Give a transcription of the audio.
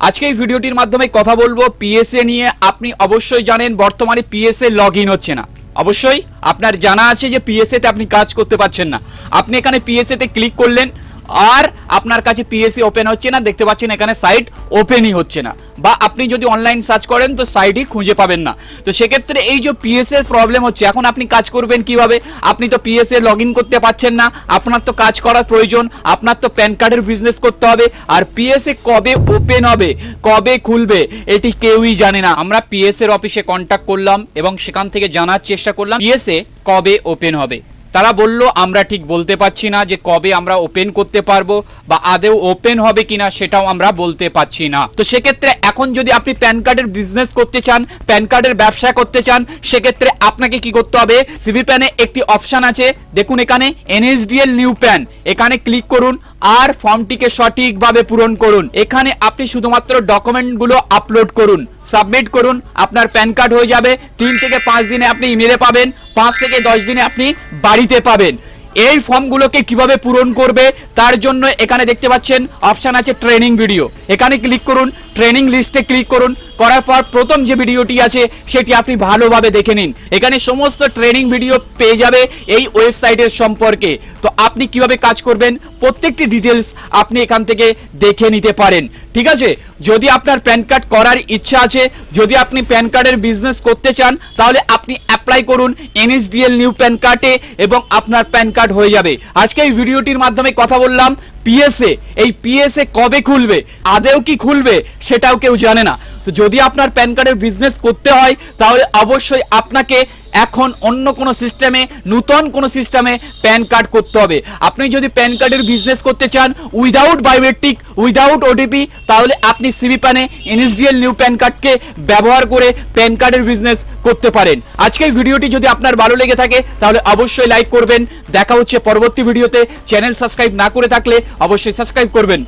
আজকে এই ভিডিওটির মাধ্যমে কথা বলব পিএসএ নিয়ে। আপনি অবশ্যই জানেন, বর্তমানে পিএসএ লগ ইন হচ্ছে না। অবশ্যই আপনার জানা আছে যে পিএসএ তে আপনি কাজ করতে পারছেন না। আপনি এখানে পিএসএ তে ক্লিক করলেন আর আপনার কাছে পিএসসি ওপেন হচ্ছে না, দেখতে পাচ্ছেন এখানে সাইট ওপেনই হচ্ছে না। বা আপনি যদি অনলাইন সার্চ করেন, তো সাইটই খুঁজে পাবেন না। তো সেক্ষেত্রে এই যে পিএসএ প্রবলেম হচ্ছে, এখন আপনি কাজ করবেন কীভাবে? আপনি তো পিএসএ লগ ইন করতে পারছেন না, আপনার তো কাজ করার প্রয়োজন, আপনার তো প্যান কার্ডের বিজনেস করতে হবে। আর পিএসএ কবে ওপেন হবে? কবে খুলবে? এটি কেউই জানে না। আমরা পিএসএর অফিসে কন্ট্যাক্ট করলাম এবং সেখান থেকে জানার চেষ্টা করলাম পিএসএ কবে ওপেন হবে। তারা বলল, আমরা ঠিক বলতে পারছি না যে কবে আমরা ওপেন করতে পারব বা আদেও ওপেন হবে কিনা সেটাও আমরা বলতে পারছি না। তো সেক্ষেত্রে এখন যদি আপনি প্যান কার্ডের বিজনেস করতে চান, প্যান কার্ডের ব্যবসা করতে চান, সেক্ষেত্রে আপনাকে কি করতে হবে? সিভি প্যানে একটি অপশন আছে। দেখুন এখানে, এনএসডিএল নিউ প্যান। এখানে ক্লিক করুন আর ফর্মটিকে সঠিকভাবে পূরণ করুন। এখানে আপনি শুধুমাত্র ডকুমেন্টগুলো আপলোড করুন। সাবমিট করুন, আপনার প্যান কার্ড হয়ে যাবে। তিন থেকে পাঁচ দিনে আপনি ইমেলে পাবেন, পাঁচ থেকে দশ দিনে আপনি বাড়িতে পাবেন। এই ফর্মগুলোকে কীভাবে পূরণ করবে, তার জন্য এখানে দেখতে পাচ্ছেন, অপশান আছে ট্রেনিং ভিডিও। এখানে ক্লিক করুন, ট্রেনিং লিস্টে ক্লিক করুন করার পর প্রথম যে ভিডিওটি আছে, সেটি আপনি ভালোভাবে দেখে নিন। এখানে সমস্ত ট্রেনিং ভিডিও পেয়ে যাবে এই ওয়েবসাইটের সম্পর্কে। তো আপনি কীভাবে কাজ করবেন, প্রত্যেকটি ডিটেলস আপনি এখান থেকে দেখে নিতে পারেন। ঠিক আছে? যদি আপনার প্যান কার্ড করার ইচ্ছা আছে, যদি আপনি প্যান কার্ডের বিজনেস করতে চান, তাহলে আপনি অ্যাপ্লাই করুন এনএসডিএল নিউ প্যান কার্ডে এবং আপনার প্যান কার্ড হয়ে যাবে। আজকে এই ভিডিওটির মাধ্যমে কথা বললাম। পিএসএ এই পিএসএ কবে খুলবে? আদেও কি খুলবে? সেটাও কেউ জানে না। তো যদি আপনার প্যান কার্ডের বিজনেস করতে হয়, তাহলে অবশ্যই আপনাকে এখন অন্য কোনো সিস্টেমে নূতন কোনো সিস্টেমে প্যান কার্ড করতে হবে। আপনি যদি প্যান কার্ডের বিজনেস করতে চান উইদাউট বায়োমেট্রিক উইদাউট ওটিপি তাহলে আপনি সিবি প্যানে এনএসডিএল নিউ প্যান কার্ডকে ব্যবহার করে প্যান কার্ডের বিজনেস করতে পারেন। আজকের ভিডিওটি যদি আপনার ভালো লেগে থাকে, তাহলে অবশ্যই লাইক করবেন। দেখা হচ্ছে পরবর্তী ভিডিওতে। চ্যানেল সাবস্ক্রাইব না করে থাকলে অবশ্যই সাবস্ক্রাইব করবেন।